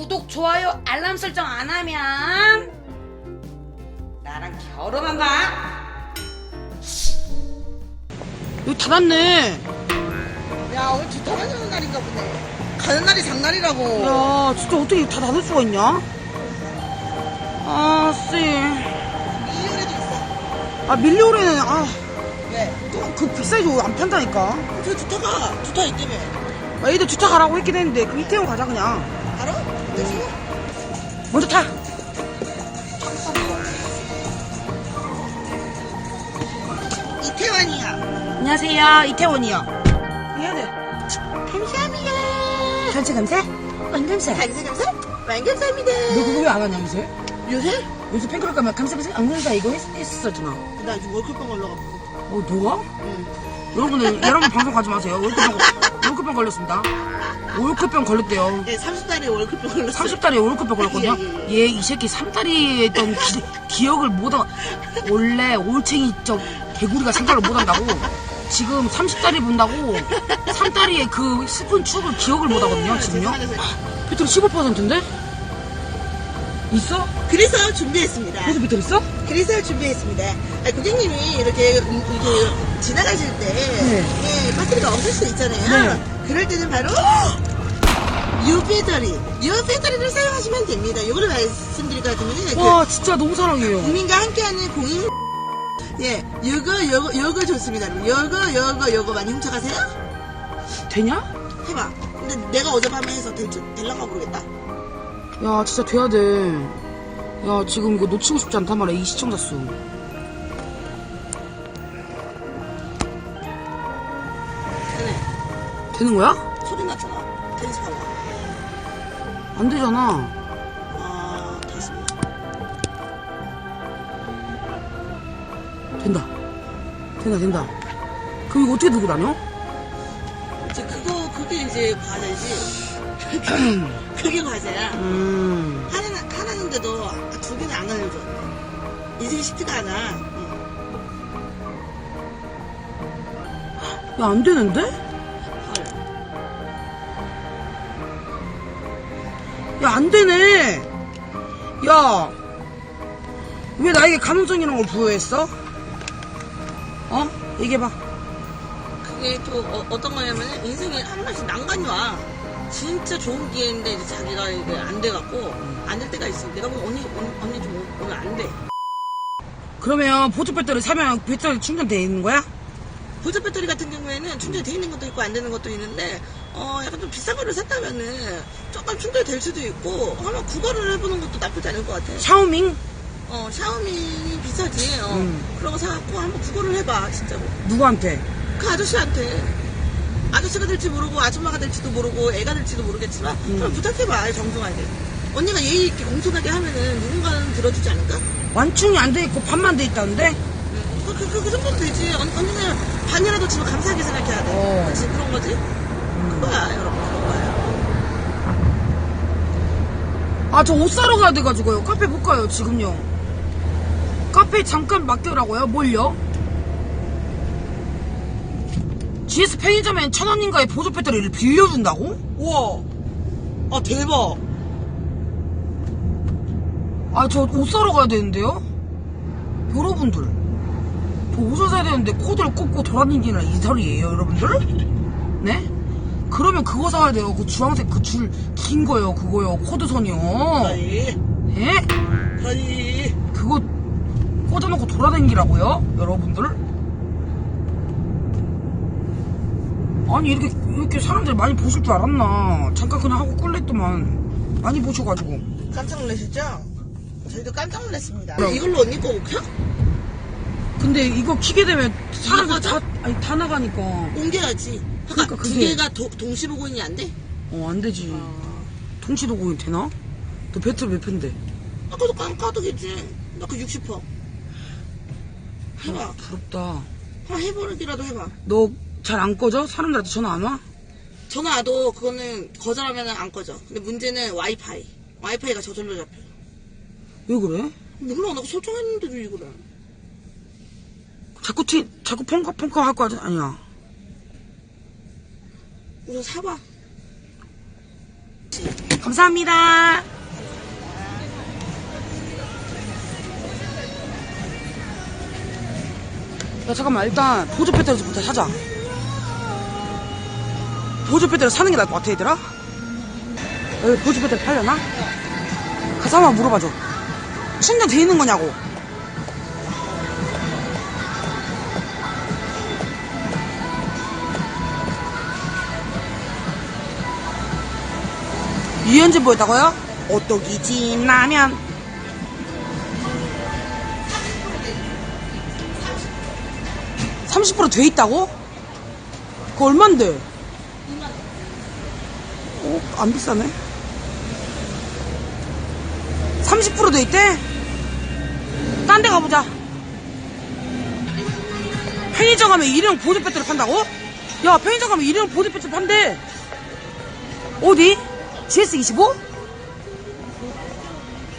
구독, 좋아요, 알람 설정 안 하면 나랑 결혼한다. 여기 닫았네. 야 오늘 주터 가는 날인가 보네 가는 날이 장날이라고 야, 진짜 어떻게 다 닫을 수가 있냐? 아, 씨. 이효리도 있어 아, 밀리오레는, 아, 왜? 또그 빅사이즈 안 판다니까. 저 주터가 주터 있다며 아, 얘들 주차 가라고 했긴 했는데, 그 이태원 가자, 그냥. 그치? 먼저 타. 이태원이야 안녕하세요, 이태원이요. 해야 돼. 감사합니다 전체 감사? 완감사 감사 감사 완감사입니다 너 그거 왜 안 하냐, 요새? 요새? 요새 팬클럽 가면 감사 감사 안 감사 이거 했, 했었잖아. 나 요즘 월클병 올라가고 어, 너가? 응 여러분들, 여러분 방송 가지 마세요. 월급병, 월급병 걸렸습니다. 월급병 걸렸대요. 예, 30달에 월클병 올랐어 30달에 월급병 걸렸거든요. 예, 얘 이 새끼 3달이 했던 기, 기억을 못 하, 원래 올챙이 저 개구리가 생각을 못 한다고. 지금 30달이 본다고 3달이의 그 슬픈 추억을 기억을 못 하거든요, 지금요. 배터리 15%인데? 있어? 그래서 준비했습니다 벌써 배터리 있어? 그래서 준비했습니다. 아, 고객님이 이렇게, 음, 이렇게 지나가실 때, 네. 예, 배터리가 없을 수 있잖아요. 네. 그럴 때는 바로, 유 배터리, 유 배터리를 사용하시면 됩니다. 이거를 말씀드릴 것 같으면, 와, 진짜 너무 사랑해요. 국민과 함께하는 공인, 예, 요거, 요거, 요거 좋습니다. 요거, 요거, 요거 많이 훔쳐가세요? 되냐? 해봐. 근데 내가 어젯밤에 해서 될 줄, 될랑가 모르겠다. 야, 진짜 돼야 돼. 야, 지금 이거 놓치고 싶지 않단 말이야, 이 시청자 수. 되네. 되는 거야? 소리 났잖아. 테니스. 안 되잖아. 아, 됐습니다. 된다. 된다, 된다. 그럼 이거 어떻게 들고 다녀? 이제 그거 그게 이제 과제지. 그게 과제야. 음. 하나는 하나인데도 두 개는 안 알려줘. 인생이 쉽지가 않아. 응. 야, 안 되는데? 헐. 야, 안 되네. 야. 왜 나에게 가능성이라는 걸 부여했어? 어? 얘기해봐. 그게 또 어, 떤 거냐면 인생에 한 번씩 난간이 와. 진짜 좋은 기회인데 이제 자기가 이게 안 돼갖고 안 될 때가 있어. 내가 보면 언니 언니, 언니 좀 오- 오늘 안 돼. 그러면 보조 배터리 사면 배터리 충전돼 있는 거야? 보조 배터리 같은 경우에는 충전돼 있는 것도 있고 안 되는 것도 있는데 어 약간 좀 비싼 거를 샀다면은 조금 충전이 될 수도 있고 한번 구걸을 해보는 것도 나쁘지 않을 것 같아. 샤오밍? 어 샤오미 비싸지. 어. 음. 그런 거 사갖고 한번 구걸을 해봐 진짜로. 누구한테? 그 아저씨한테 아저씨가 될지 모르고 아줌마가 될지도 모르고 애가 될지도 모르겠지만 음. 한번 부탁해봐 정중하게. 언니가 예의 있게 공손하게 하면은 누군가는 들어주지 않을까? 완충이 안 돼 있고 반만 돼 있다는데? 그, 그, 그, 그 정도는 되지. 언, 언니는 반이라도 지금 감사하게 생각해야 돼. 어. 그렇지 그런 거지. 그거야 여러분 그런 거야. 아, 저 옷 사러 가야 돼가지고요. 카페 못 가요, 지금요. 카페 잠깐 맡겨라고요? 뭘요? GS 편의점엔 천 원인가의 보조 배터리를 빌려준다고? 우와. 아, 대박. 아, 저 옷 사러 가야 되는데요? 여러분들. 저 옷을 사야 되는데 코드를 꽂고 돌아다니기는 이설이에요, 여러분들? 네? 그러면 그거 사야 돼요. 그 주황색 그 줄 긴 거요, 그거요. 코드선이요. 아니, 예? 아니. 그거 꽂아놓고 돌아다니라고요? 여러분들? 아니 이렇게 이렇게 사람들 많이 보실 줄 알았나 잠깐 그냥 하고 끌랬더만 많이 보셔가지고 깜짝 놀라셨죠? 저희도 깜짝 놀랐습니다. 그럼. 이걸로 언니 거 켜? 근데 이거 키게 되면 사람들? 다 아니 다 나가니까 옮겨야지. 그러니까 두 그게- 개가 도- 동시 로그인이 안 돼? 어 안 되지 통시 도구인 되나? 너 배터리 몇 펜데? 아까도 깜깜하겠지. 나 그 60%. 해봐. 부럽다 한번 해보기라도 해봐. 너 잘 안 꺼져? 사람들한테 전화 안 와? 전화 와도 그거는 거절하면 안 꺼져. 근데 문제는 와이파이. 와이파이가 저절로 잡혀. 왜 그래? 몰라, 나 설정했는데도 이거를. 자꾸 티 자꾸 펑커 펑커 할거 아니- 아니야 우선 사봐. 감사합니다. 야 잠깐만 일단 보조 배터리부터 사자. 보조 배터리 사는 게 나을 것 같아 얘들아. 여기 보조 배터리 팔려나? 가서 한번 물어봐줘. 충전 돼 있는 거냐고. 유연진 보였다고요? 오뚜기 진라면. (30%돼 있다고? 그거 얼만데? 어, 안 비싸네. 30%돼 있대? 딴 데 가보자. 편의점 가면 일회용 보조 배터리 판다고? 야, 편의점 가면 일회용 보조 배터리 판대. 어디? GS25?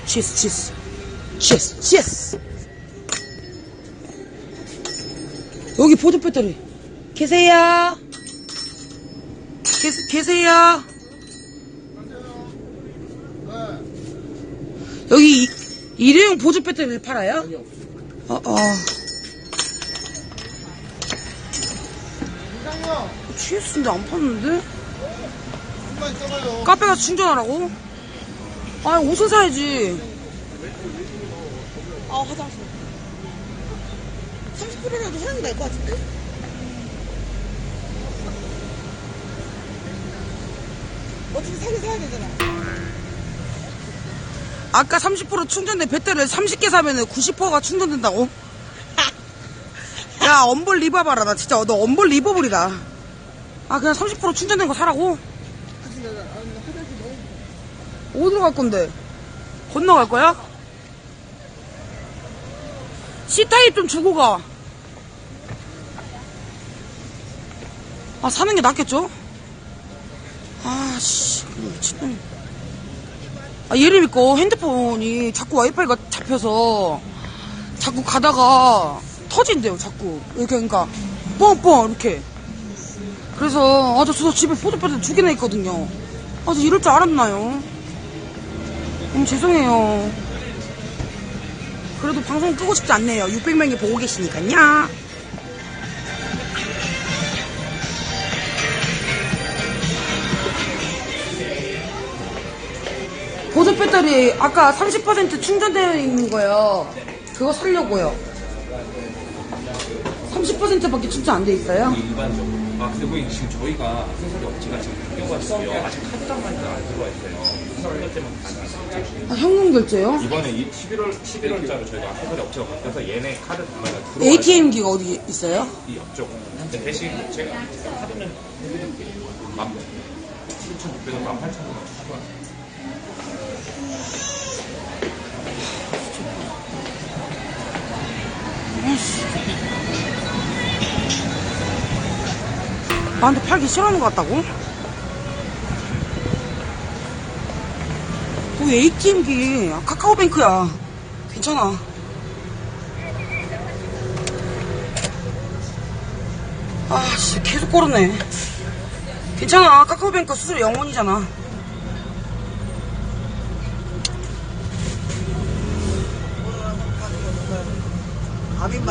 GS, GS. GS, GS. 여기 보조 배터리. 계세요? 계, 계세요? 여기 이- 일회용 보조 배터리를 팔아요? 어, 어. GS인데 안 파는데? 카페 가서 충전하라고? 아 옷을 사야지. 아 화장실 30%라도 사는 게 나을 것 같은데? 어차피 사긴 사야 되잖아 아까 30% 충전된 배터리를 30개 사면은 90%가 충전된다고? 야, 엄벌 리버봐라. 나 진짜 너 엄벌 리버블이다. 아, 그냥 30% 충전된 거 사라고? 어디로 갈 건데? 건너갈 거야? C타입 좀 주고 가. 아, 사는 게 낫겠죠? 아, 씨, 미친놈. 아, 얘를 믿고 핸드폰이 자꾸 와이파이가 잡혀서 자꾸 가다가 터진대요, 자꾸. 이렇게, 그러니까, 뻥뻥, 이렇게. 그래서, 아, 저, 저 집에 포도배터리 두 개나 있거든요. 아, 저 이럴 줄 알았나요? 음, 죄송해요. 그래도 방송 끄고 싶지 않네요. 600명이 보고 계시니까요. 보조 배터리 아까 30% 충전되어 있는 거요. 그거 사려고요. 30%밖에 충전 안 돼 있어요? 일반적으로. 아, 근데 고객님 지금 저희가 회사리 업체가 지금 바뀌어가지고요. 아직 카드장만 안 들어와 있어요. 아, 현금 결제요? 이번에 이 11월, 11월자로 저희가 회사리 업체가 바뀌어서 얘네 카드 단말가 들어와 ATM기가 어디 있어요? 이 옆쪽. 근데 대신 제가 카드는 해드릴게요. 만 7,600원, 18,000원 주시고 나한테 팔기 싫어하는 것 같다고? 거기 ATM기? 카카오뱅크야. 괜찮아. 아 씨 계속 걸었네. 괜찮아. 카카오뱅크 수수료 0원이잖아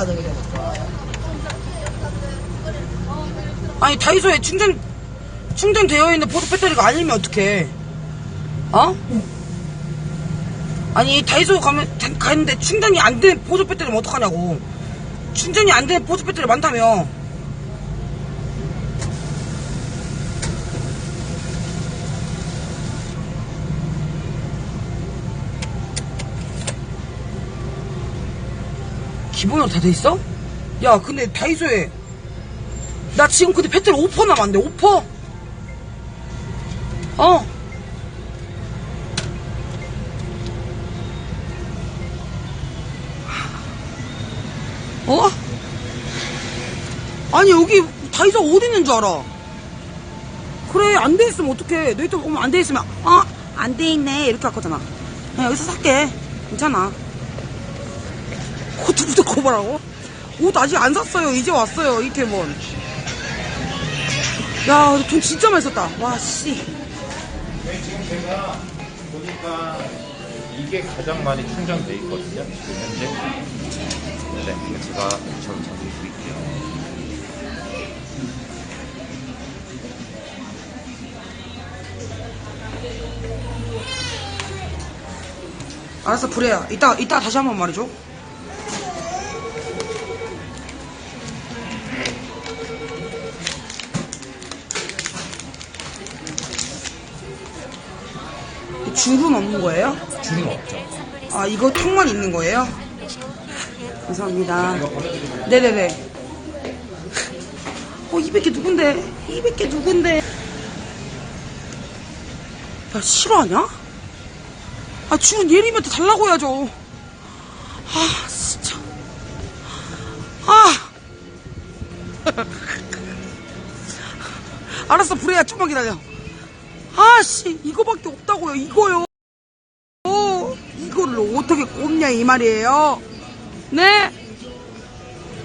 아민받은 그냥 아니 다이소에 충전 충전되어 있는 보드 배터리가 아니면 어떡해? 어? 아니 다이소 가면 다- 가는데 충전이 안 되는 보조 배터리면 어떡하냐고? 충전이 안 되는 보조 배터리 많다며? 기본으로 다 돼 있어? 야 근데 다이소에 나 지금 근데 배터리 5% 남았는데 5%? 어. 어? 아니 여기 다이소 어디 있는 줄 알아? 그래 안 돼 있으면 어떡해. 너희 또 보면 안 돼 있으면 어 안 돼 있네. 이렇게 할 거잖아. 그냥 여기서 살게. 괜찮아 코트부터 거봐라고? 옷 아직 안 샀어요 이제 왔어요 이태원 야, 돈 진짜 많이 썼다. 와, 씨. 네, 지금 제가 보니까 이게 가장 많이 충전돼 있거든요. 지금 현재. 네, 제가 저 전기 드릴게요. 알았어, 불해야. 이따, 이따 다시 한 번 말해줘. 줄은 없는 거예요? 줄은 없죠. 아, 이거 통만 있는 거예요? 감사합니다. 네네네. 어, 200개 누군데? 200개 누군데? 야, 싫어하냐? 아, 줄은 예림이한테 달라고 해야죠. 아, 진짜. 아! 알았어, 불해야 좀만 기다려. 아씨, 이거밖에 없다고요, 이거요. 어, 이거를 어떻게 꼽냐, 이 말이에요. 네?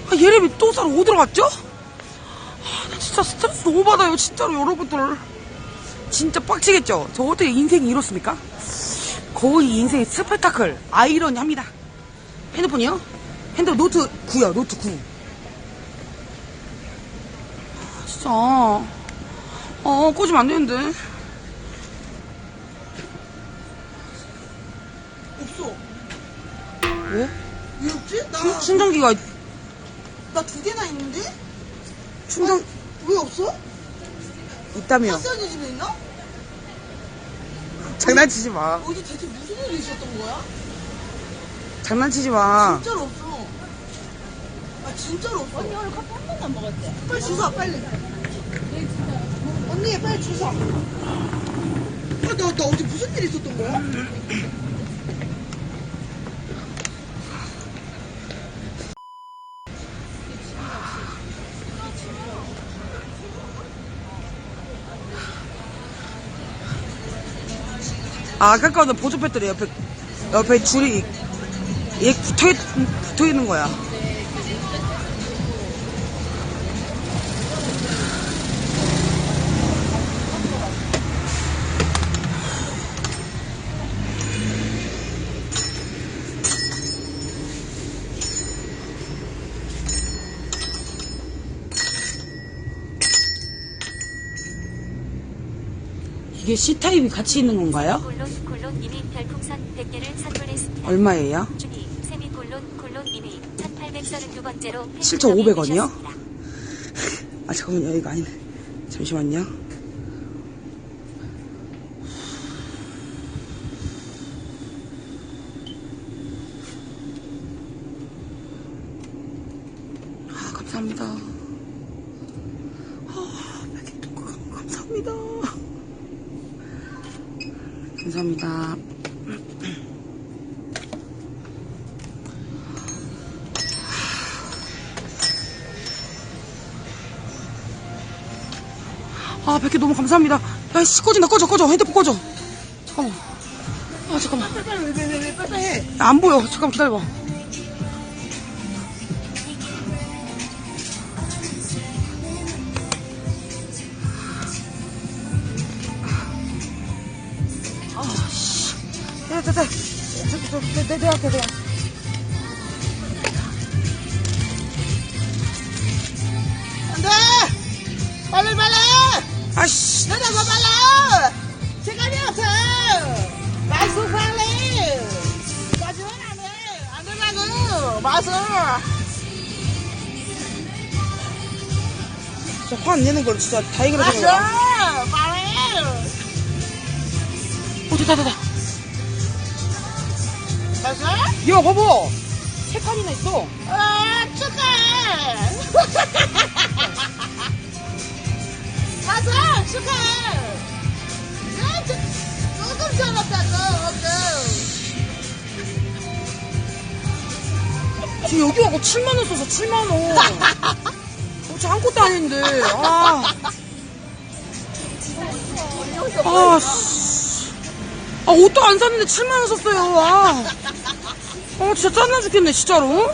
아, 예림이 또 사러 어디로 갔죠? 아, 나 진짜 스트레스 너무 받아요, 진짜로, 여러분들. 진짜 빡치겠죠? 저 어떻게 인생이 이렇습니까? 거의 인생의 스펙타클, 아이러니합니다. 핸드폰이요? 핸드폰 노트 9요, 노트 9. 아, 진짜. 어, 꽂으면 안 되는데. 없어. 왜? 왜 없지? 나, 충, 충전기가 나 두 개나 있는데? 충전 왜 없어? 있다며. 하수연이 집에 있나? 장난치지 마. 어디 대체 무슨 일이 있었던 거야? 장난치지 마. 진짜로 없어. 아, 진짜로 없어. 언니 오늘 커피 한 번도 안 먹었대. 빨리 주소, 빨리. 언니, 빨리 주소. 아, 나, 나 어제 무슨 일 있었던 거야? 아, 아까 거는 보조 배터리 옆에, 옆에 줄이, 얘 붙어, 있, 붙어 있는 거야. 이게 C타입이 같이 있는 건가요? 콜론 콜론님이 별풍선 100개를 선물했습니다. 얼마예요? 준이 세미콜론 콜론님이 1832번째로 7,500원이요? 아, 잠깐만요. 이거 아니네. 잠시만요. 아, 감사합니다. 아, 백일동 감사합니다. 감사합니다. 아, 백개 너무 감사합니다. 야, 씨, 꺼진다, 꺼져, 꺼져. 핸드폰 꺼져. 잠깐만. 아, 잠깐만. 왜왜왜 빨리 해? 야, 안 보여. 잠깐만 기다려봐. 아, 씨. 야. 저, 저, 저, 내, 내, 내 앞에, 내 앞에. 안 진짜 화 안 내는 걸 진짜 다행이라! 생각해. 빨리! 어, 됐다, 됐다. 마술? 야, 봐봐. 세 칸이나 있어. 아, 축하해! 마술! 축하해! 야, 조- 조금 조금. 지금 여기 와고 7만원 써서 7만원. 도대체 한 것도 아닌데. 아. 아, 씨. 아, 옷도 안 샀는데 7만원 썼어요. 아. 어, 진짜 짜증나 죽겠네, 진짜로.